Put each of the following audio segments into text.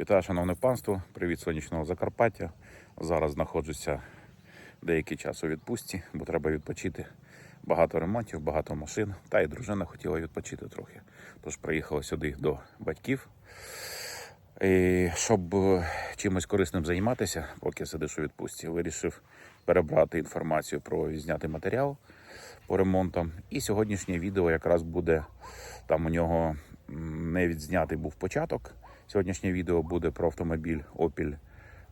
Вітаю, шановне панство! Привіт сонячного Закарпаття. Зараз знаходжуся деякий час у відпустці, бо треба відпочити. Багато ремонтів, багато машин. Та і дружина хотіла відпочити трохи. Тож приїхала сюди до батьків. І щоб е, чимось корисним займатися, поки сидиш у відпустці, вирішив перебрати інформацію про відзняти матеріал по ремонтам. І сьогоднішнє відео якраз буде там у нього не відзнятий був початок. Сьогоднішнє відео буде про автомобіль Opel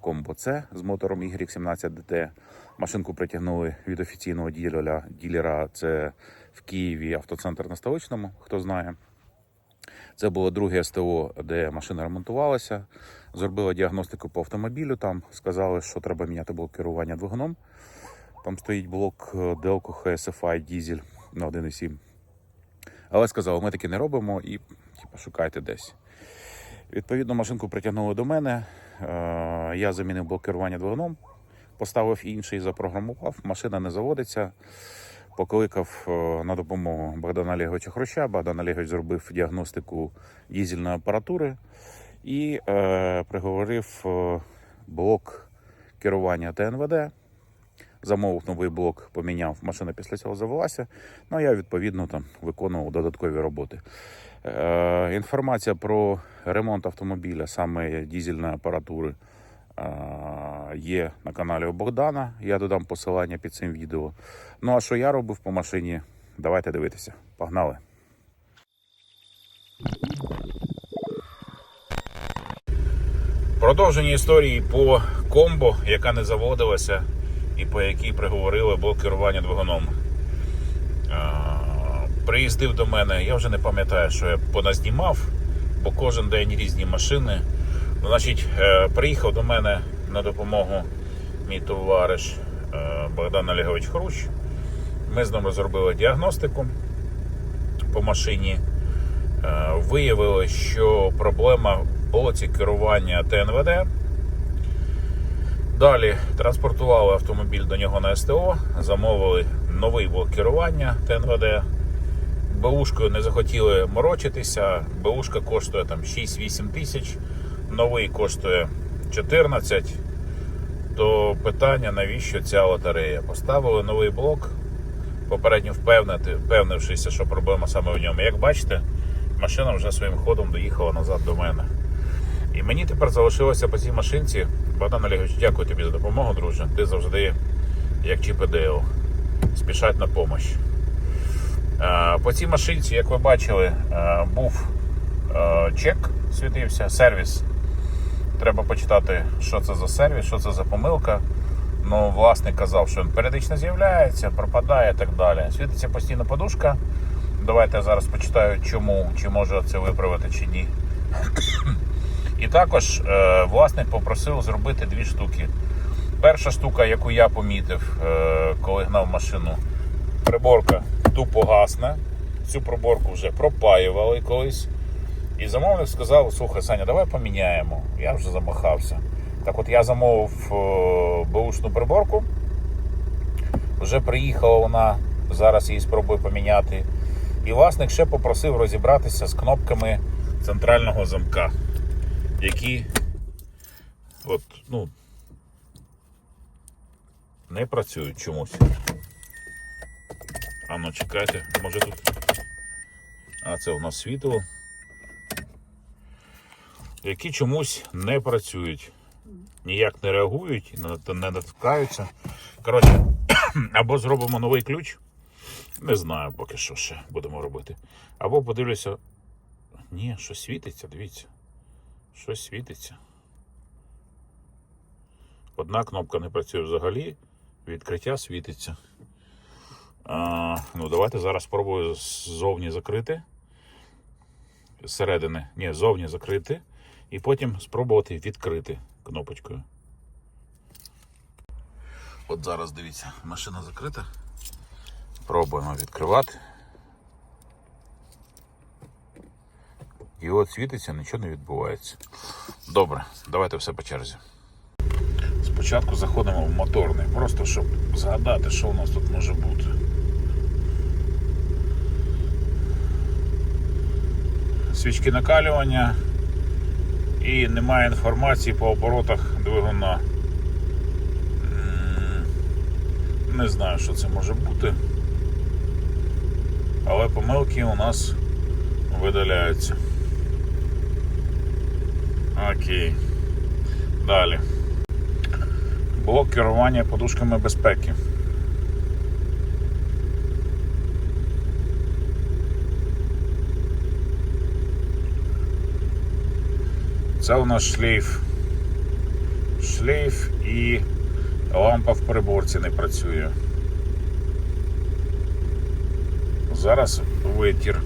Combo C з мотором Y17 DT. Машинку притягнули від офіційного ділера. Ділера це в Києві автоцентр на столичному, хто знає. Це було друге СТО, де машина ремонтувалася. Зробили діагностику по автомобілю. Там сказали, що треба міняти блок керування двигуном. Там стоїть блок е, Delco HSFI дізель на 1.7. Але сказали, ми таки не робимо і типу, шукайте десь. Відповідно, машинку притягнули до мене. Е, Я замінив блок керування двигуном, поставив інший, запрограмував. Машина не заводиться. Покликав е, на допомогу Богдана Олеговича Хруща. Богдан Олегович зробив діагностику дізельної апаратури і е, приговорив е, блок керування ТНВД. Замовив новий блок, поміняв. Машина після цього завелася. Ну а я відповідно там виконував додаткові роботи. Е, інформація про ремонт автомобіля, саме дізельної апаратури, е, є на каналі у Богдана. Я додам посилання під цим відео. Ну а що я робив по машині? Давайте дивитися. Погнали! Продовження історії по комбо, яка не заводилася, і по якій приговорили блок керування двигуном. Приїздив до мене, я вже не пам'ятаю, що я поназнімав, бо кожен день різні машини. Значить, е, приїхав до мене на допомогу мій товариш е, Богдан Олегович Хрущ. Ми з ним зробили діагностику по машині. Е, Виявилось, що проблема в блоці керування ТНВД. Далі транспортували автомобіль до нього на СТО, замовили новий блок керування ТНВД. Бушкою не захотіли морочитися. Бушка коштує там 6-8 тисяч, новий коштує 14. То питання, навіщо ця лотерея? Поставили новий блок, попередньо впевнити, впевнившися, що проблема саме в ньому. Як бачите, машина вже своїм ходом доїхала назад до мене. І мені тепер залишилося по цій машинці. Богдан Олегович, дякую тобі за допомогу, друже. Ти завжди, як Чіп-Дейл, спішать на допомогу. Е, По цій машинці, як ви бачили, е, був е, чек, світився, сервіс. Треба почитати, що це за сервіс, що це за помилка. Ну, власник казав, що він періодично з'являється, пропадає і так далі. Світиться постійно подушка. Давайте я зараз почитаю, чому, чи може це виправити, чи ні. І також е, власник попросив зробити дві штуки. Перша штука, яку я помітив, е, коли гнав машину, приборка тупо гасне. Цю приборку вже пропаювали колись. І замовник сказав: слухай, Саня, давай поміняємо. Я вже замахався. Так от я замовив е, беушну приборку. Вже приїхала вона, зараз її спробую поміняти. І власник ще попросив розібратися з кнопками центрального замка, які от, ну, не працюють чомусь. А чекайте, може тут. А це у нас світло. Які чомусь не працюють. Ніяк не реагують, не- натискаються. Коротше, або зробимо новий ключ. Не знаю поки що ще будемо робити. Або подивлюся. Ні, щось світиться, дивіться. Щось світиться. Одна кнопка не працює взагалі, відкриття світиться. Ну, давайте зараз спробую ззовні закрити. Зсередини. Ні, ззовні закрити. І потім спробувати відкрити кнопочкою. От зараз дивіться, машина закрита. Пробуємо відкривати. І от світиться, нічого не відбувається. Добре, давайте все по черзі. Спочатку заходимо в моторний, просто щоб згадати, що у нас тут може бути. Свічки накалювання І немає інформації по оборотах двигуна. Не знаю, що це може бути. Але помилки у нас видаляються. Окей. Далі. Блок керування подушками безпеки. Це у нас шлейф. Шлейф і лампа в приборці не працює. Зараз витір.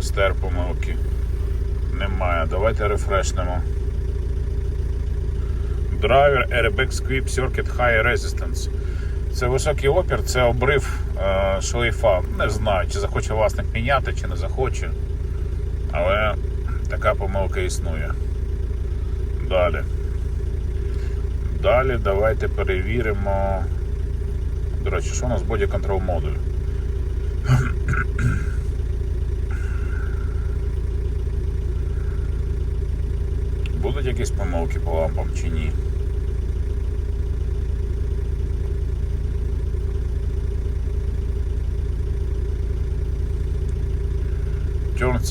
Стер помилки. Немає. Давайте рефрешнемо. Драйвер Airbag Squip Circuit High Resistance. Це високий опір, це обрив е, шлейфа. Не знаю, чи захоче власник міняти, чи не захоче. Але така помилка існує. Далі. Далі давайте перевіримо. До речі, що у нас Body Control модуль? Будуть якісь помилки по лампам чи ні?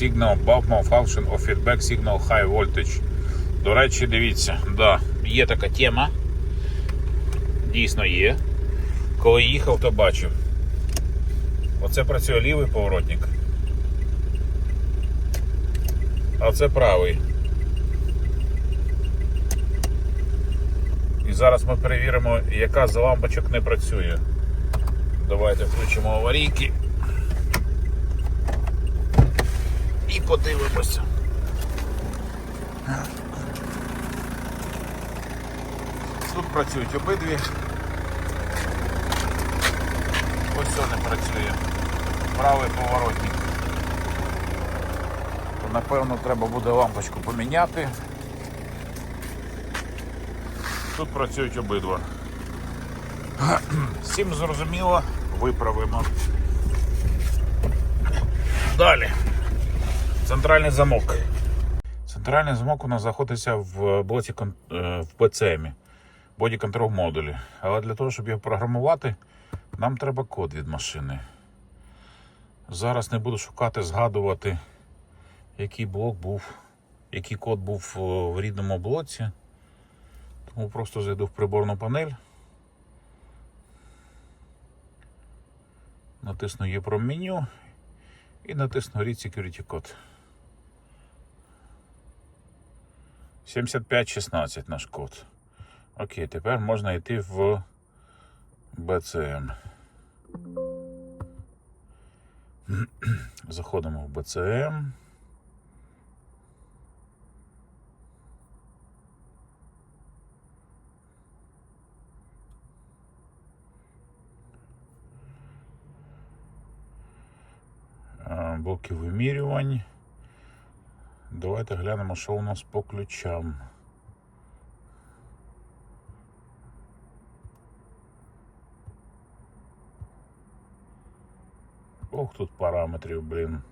Signal bulb malfunction of feedback signal high voltage. До речі, дивіться, да, є така тема. Дійсно є. Коли їхав, то бачив. Оце працює лівий поворотник. А це правий. І зараз ми перевіримо, яка з лампочок не працює. Давайте включимо аварійки. І подивимося. Тут працюють обидві. Ось це не працює. Правий поворотник. То, Напевно, треба буде лампочку поміняти. Тут працюють обидва. Всім зрозуміло, виправимо. Далі. Центральний замок. Центральний замок у нас знаходиться в блоці е, в БЦМ, Body Control модулі. Але для того, щоб його програмувати, нам треба код від машини. Зараз не буду шукати, згадувати, який блок був, який код був е, в рідному блоці. Тому просто зайду в приборну панель. Натисну EEPROM меню і натисну Read Security Code. 7516 наш код. Окей, тепер можна йти в BCM. Заходимо в. Е, Блоки вимірювань. Давайте глянемо, що у нас по ключам. Ох, тут параметрів, блін.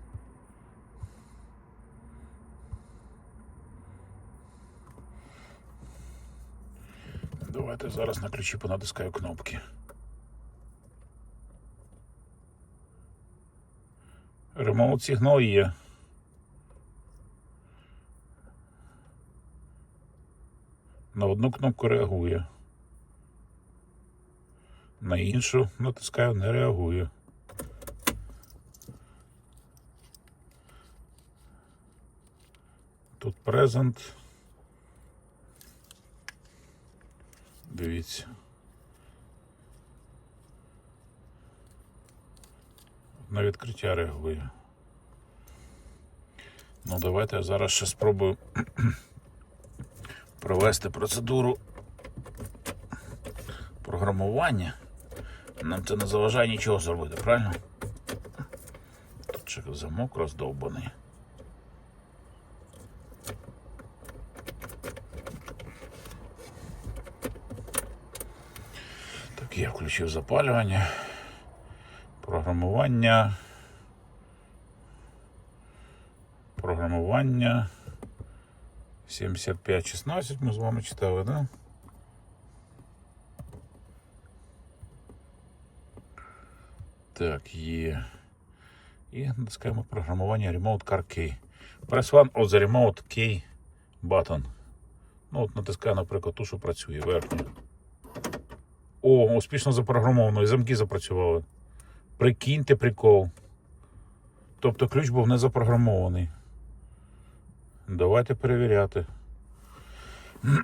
Давайте зараз на ключі понатискаю кнопки. Ремоут сигнал є. Одну кнопку реагує. На іншу натискаю, не реагує. Тут презент. Дивіться. На відкриття реагує. Ну, давайте я зараз ще спробую провести процедуру програмування. Нам це не заважає нічого зробити, правильно? Тут ще замок роздовбаний. Так, я включив запалювання, програмування. Програмування. 75-16 ми з вами читали, да? Так, є. І натискаємо програмування Remote Car Key. Press one on the Remote Key button. Ну, от натискаю, наприклад, ту, що працює верхню. О, успішно запрограмовано, і замки запрацювали. Прикиньте прикол. Тобто ключ був не запрограмований. Давайте перевіряти.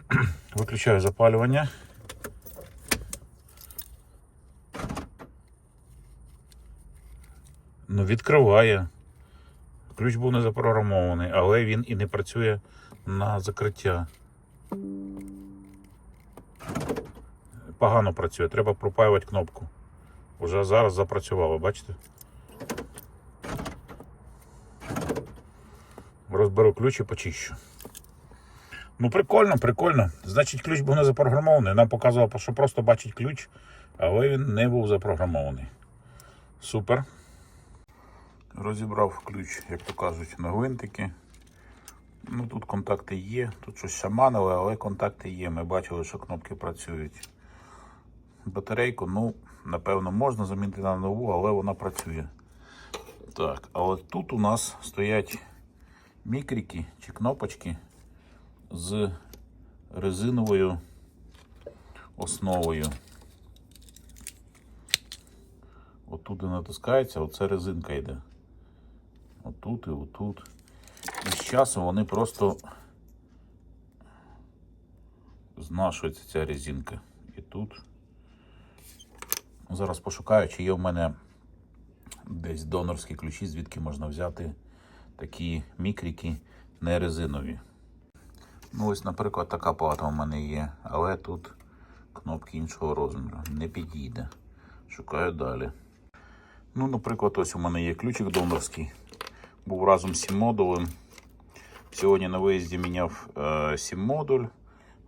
Виключаю запалювання. Ну, відкриває. Ключ був не запрограмований, але він і не працює на закриття. Погано працює, треба пропаювати кнопку. Уже зараз запрацювало, бачите? Розберу ключ і почищу. Ну, прикольно, прикольно. Значить, ключ був не запрограмований. Нам показувало, що просто бачить ключ, але він не був запрограмований. Супер. Розібрав ключ, як то кажуть, на гвинтики. Ну, тут контакти є, тут щось шаманили, але контакти є. Ми бачили, що кнопки працюють. Батарейку, ну, напевно, можна замінити на нову, але вона працює. Так, але тут у нас стоять мікрики чи кнопочки з резиновою основою. Отут і натискається, оце резинка йде. Отут і отут. І з часом вони просто знашується ця резинка. І тут. Зараз пошукаю, чи є в мене десь донорські ключі, звідки можна взяти такі мікрики не резинові. Ну, ось, наприклад, така плата у мене є, але тут кнопки іншого розміру. Не підійде. Шукаю далі. Ну, наприклад, ось у мене є ключик донорський. Був разом з сім модулем. Сьогодні на виїзді міняв е, сім модуль,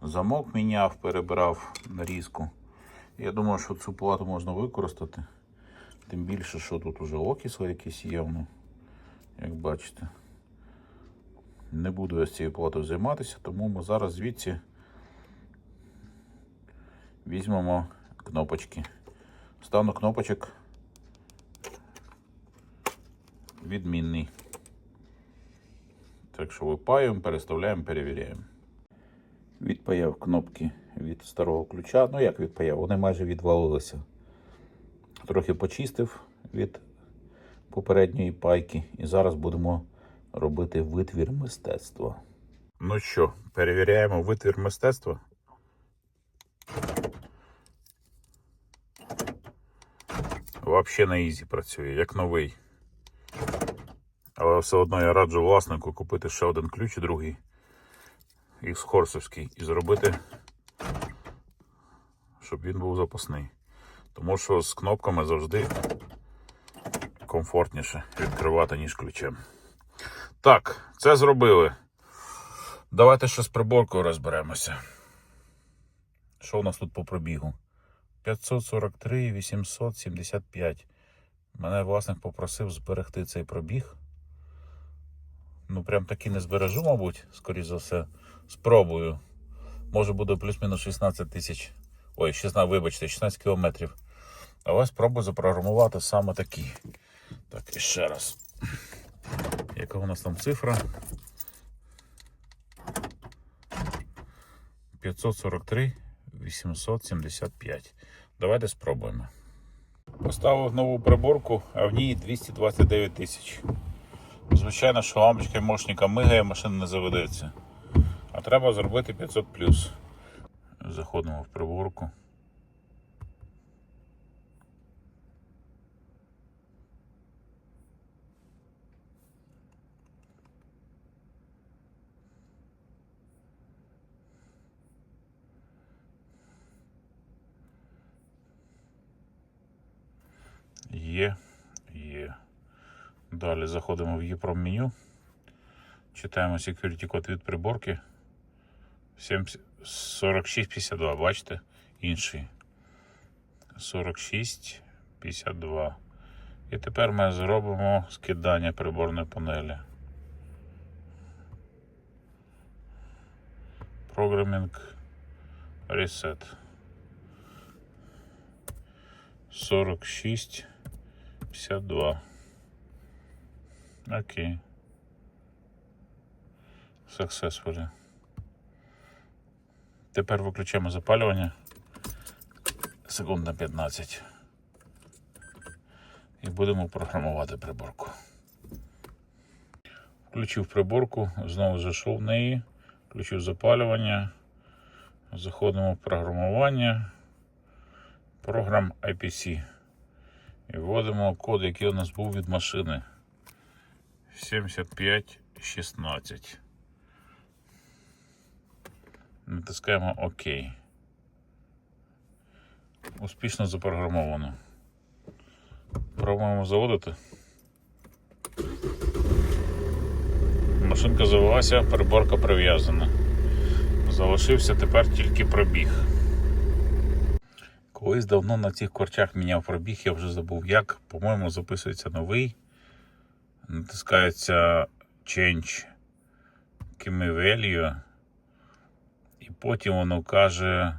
замок міняв, перебирав нарізку. Я думаю, що цю плату можна використати. Тим більше, що тут уже окисли якісь є. Як бачите. Не буду я з цією платою займатися, тому ми зараз звідси візьмемо кнопочки. Стану кнопочок відмінний. Так що випаюємо, переставляємо, перевіряємо. Відпаяв кнопки від старого ключа. Ну як відпаяв? Вони майже відвалилися. Трохи почистив від попередньої пайки. І зараз будемо робити витвір мистецтва. Ну що, перевіряємо витвір мистецтва. Взагалі на ізі працює, як новий. Але все одно я раджу власнику купити ще один ключ, другий із Хорсовський, і зробити, щоб він був запасний. Тому що з кнопками завжди комфортніше відкривати, ніж ключем. Так, це зробили. Давайте ще з приборкою розберемося. Що у нас тут по пробігу? 543 875. Мене власник попросив зберегти цей пробіг. Ну, прям таки не збережу, мабуть, скоріш за все. Спробую. Може буде плюс-мінус 16 тисяч. Ой, 16, вибачте, 16 кілометрів. Але спробую запрограмувати саме такі. Так, і ще раз. Яка у нас там цифра? 543 875. Давайте спробуємо. Поставив нову приборку, а в ній 229 тисяч. Звичайно, що лампочка мощника мигає, машина не заведеться. А треба зробити 500 Заходимо в приборку. Є, є. Далі заходимо в EPROM меню. Читаємо security код від приборки. 4652, бачите? Інший. 4652. І тепер ми зробимо скидання приборної панелі. Programming Reset. 46 52. Окей. Successfully. Тепер виключаємо запалювання. Секунд на 15. І будемо програмувати приборку. Включив приборку, знову зайшов в неї, включив запалювання. Заходимо в програмування. Програм IPC. І вводимо код, який у нас був від машини. 7516. Натискаємо ОК. Успішно запрограмовано. Пробуємо заводити. Машинка завелася, приборка прив'язана. Залишився тепер тільки пробіг. Колись давно на цих корчах міняв пробіг, я вже забув як. По-моєму, записується новий. Натискається Change Key Value. І потім воно каже.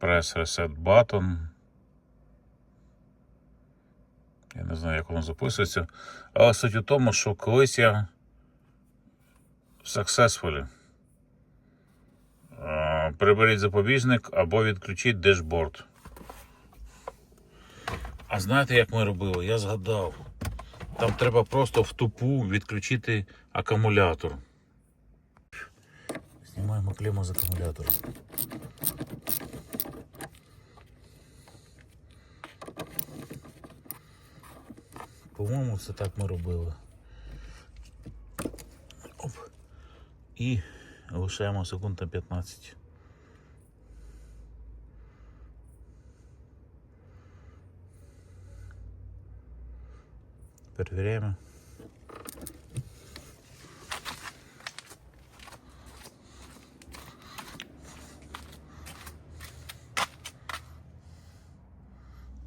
Press Reset Button. Я не знаю, як воно записується. Але суть у тому, що колись я successfully е, приберіть запобіжник або відключіть дешборд. А знаєте, як ми робили? Я згадав. Там треба просто в тупу відключити акумулятор. Знімаємо клему з акумулятора. По-моєму, це так ми робили. Оп. І лишаємо секунд на 15. Перевіряємо.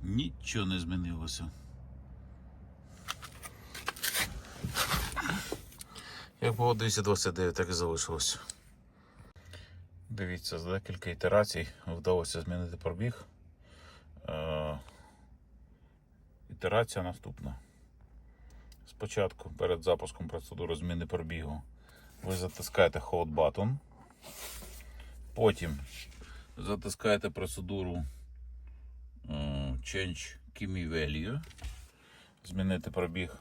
Нічого не змінилося. Як було 229, так і залишилося. Дивіться, за декілька ітерацій вдалося змінити пробіг. Е, Ітерація наступна. Спочатку перед запуском процедури зміни пробігу ви затискаєте Hold Button. Потім затискаєте процедуру е, Change Key Value. Змінити пробіг.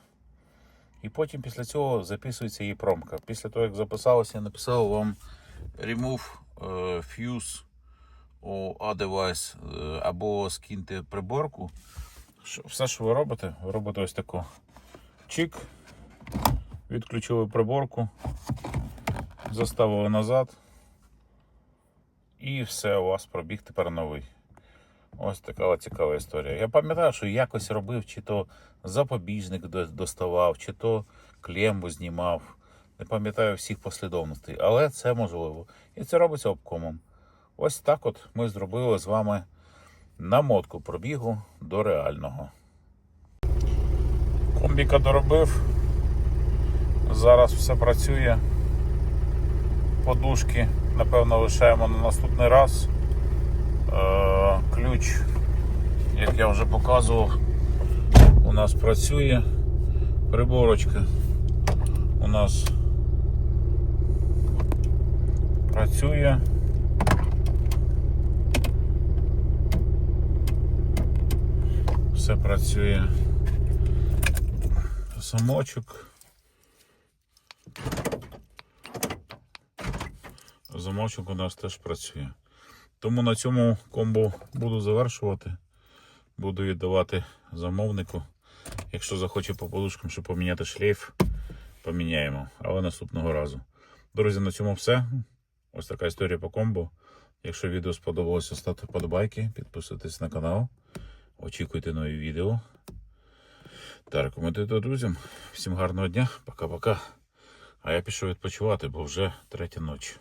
І потім після цього записується її промка. Після того, як записалося, я написав вам Remove е, Fuse or otherwise е, або скиньте приборку. Все, що ви робите, ви робите ось таку. Чик, відключили приборку, заставили назад. І все, у вас пробіг тепер новий. Ось така цікава історія. Я пам'ятаю, що якось робив, чи то запобіжник доставав, чи то клембу знімав. Не пам'ятаю всіх послідовностей, але це можливо. І це робиться обкомом. Ось так от ми зробили з вами намотку пробігу до реального. Комбіка доробив. Зараз все працює. Подушки, напевно, лишаємо на наступний раз. Е, ключ, як я вже показував, у нас працює. Приборочка у нас працює. Все працює. Замочок. Замочок у нас теж працює. Тому на цьому комбо буду завершувати. Буду віддавати замовнику. Якщо захоче по подушкам, щоб поміняти шлейф, поміняємо. Але наступного разу. Друзі, на цьому все. Ось така історія по комбо. Якщо відео сподобалося, ставте вподобайки, підписуйтесь на канал. Очікуйте нові відео. Та рекомендую друзям. Всім гарного дня, пока-пока. А я пішов відпочивати, бо вже третя ночі.